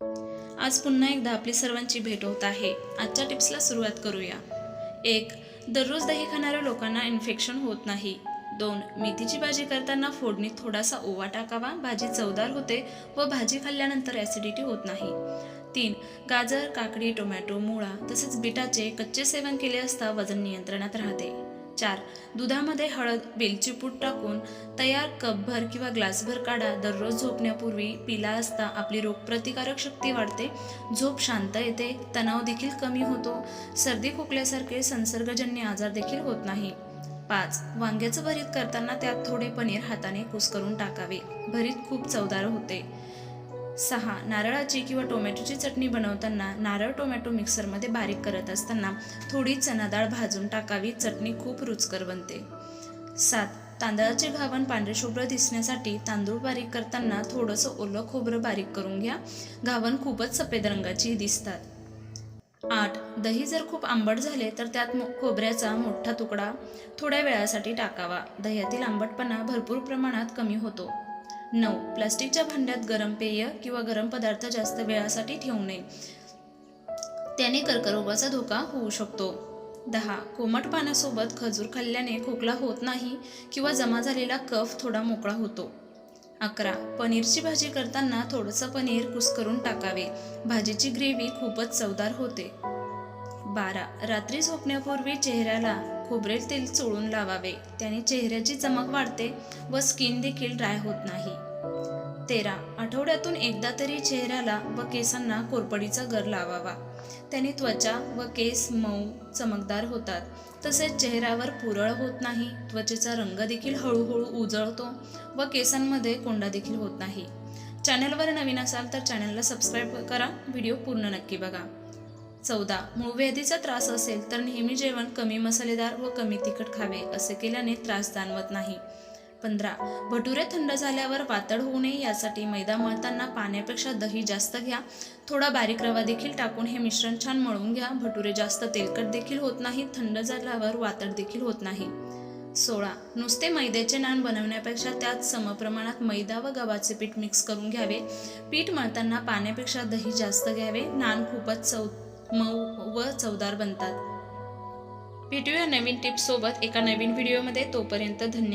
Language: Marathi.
आज पुन्हा एकदा आपली सर्वांची भेट होत आहे. आजच्या टिप्सला सुरुवात करूया. एक दररोज दही खाणाऱ्या लोकांना इन्फेक्शन होत नाही. दोन मेथीची भाजी करताना फोडणीत थोडासा ओवा टाकावा. भाजी चवदार होते व भाजी खाल्ल्यानंतर ॲसिडिटी होत नाही. तीन गाजर काकडी टोमॅटो मुळा तसेच बिटाचे कच्चे सेवन केले असता वजन नियंत्रणात राहते. चार. दुधामध्ये हळद वेलची पूड टाकून तयार कपभर किंवा ग्लासभर काढा. दररोज झोपण्यापूर्वी पिला असता आपली रोगप्रतिकारक शक्ती वाढते. झोप शांत येते. तणाव देखील कमी होतो. सर्दी खोकल्यासारखे संसर्गजन्य आजार देखील होत नाही. पाच. वांग्याचं भरीत करताना त्यात थोडे पनीर हाताने कुस्करून टाकावे. भरीत खूप चवदार होते. सहा नारळाची किंवा टोमॅटोची चटणी बनवताना नारळ टोमॅटो मिक्सरमध्ये बारीक करत असताना थोडी चना डाळ भाजून टाकावी चटणी खूप रुचकर बनते. सात तांदळाचे घावण पांढरे शुभ्र दिसण्यासाठी तांदूळ बारीक करताना थोडंसं ओलं खोबरं बारीक करून घ्या. घावण खूपच सफेद रंगाची दिसतात. आठ दही जर खूप आंबट झाले तर त्यात खोबऱ्याचा मोठा तुकडा थोड्या वेळासाठी टाकावा. दह्यातील आंबटपणा भरपूर प्रमाणात कमी होतो. नऊ. प्लास्टिकच्या भांड्यात गरम पेय किंवा गरम पदार्थ जास्त वेळासाठी ठेवू नये. त्याने कर्करोगाचा धोका होऊ शकतो. दहा. कोमट पाण्यासोबत खजूर खाल्ल्याने खोकला होत नाही किंवा जमा झालेला कफ थोडा मोकळा होतो. अकरा. पनीरची भाजी करताना थोडंसं पनीर कुस्करून टाकावे. भाजीची ग्रेव्ही खूपच चवदार होते. बारा. रात्री झोपण्यापूर्वी चेहऱ्याला खोबरेल तेल चोळून लावावे. त्याने चेहऱ्याची चमक वाढते व स्किन देखील ड्राय होत नाही. तेरा. आठवड्यातून एकदा तरी चेहऱ्याला व केसांना कोरपडीचा गर लावावा. त्याने त्वचा व केस मऊ चमकदार होतात. तसेच चेहऱ्यावर पुरळ होत नाही. त्वचेचा रंग देखील हळूहळू उजळतो व केसांमध्ये कोंडा देखील होत नाही. चॅनलवर नवीन असाल तर चॅनलला सबस्क्राईब करा. व्हिडिओ पूर्ण नक्की बघा. चौदा. मूळव्याधीचा त्रास असेल तर नेहमी जेवण कमी मसालेदार व कमी तिखट खावे असे केल्याने त्रास जाणवत नाही. पंधरा. भटुरे थंड झाल्यावर वातड होऊ नये यासाठी मैदा मळताना पाण्यापेक्षा दही जास्त घ्या. थोडा बारीक रवा देखील टाकून हे मिश्रण छान मळून घ्या. भटुरे जास्त तेलकट देखील होत नाही थंड झाल्यावर वातड देखील होत नाही. सोळा. नुसते मैद्याचे नान बनवण्यापेक्षा त्यात समप्रमाणात मैदा व गव्हाचे पीठ मिक्स करून घ्यावे. पीठ मळताना पाण्यापेक्षा दही जास्त घ्यावे. नान खूपच चव मऊ व चवदार बनतात. भेटूया नवीन टिप्स सोबत एका नवीन व्हिडिओमध्ये. तोपर्यंत धन्यवाद.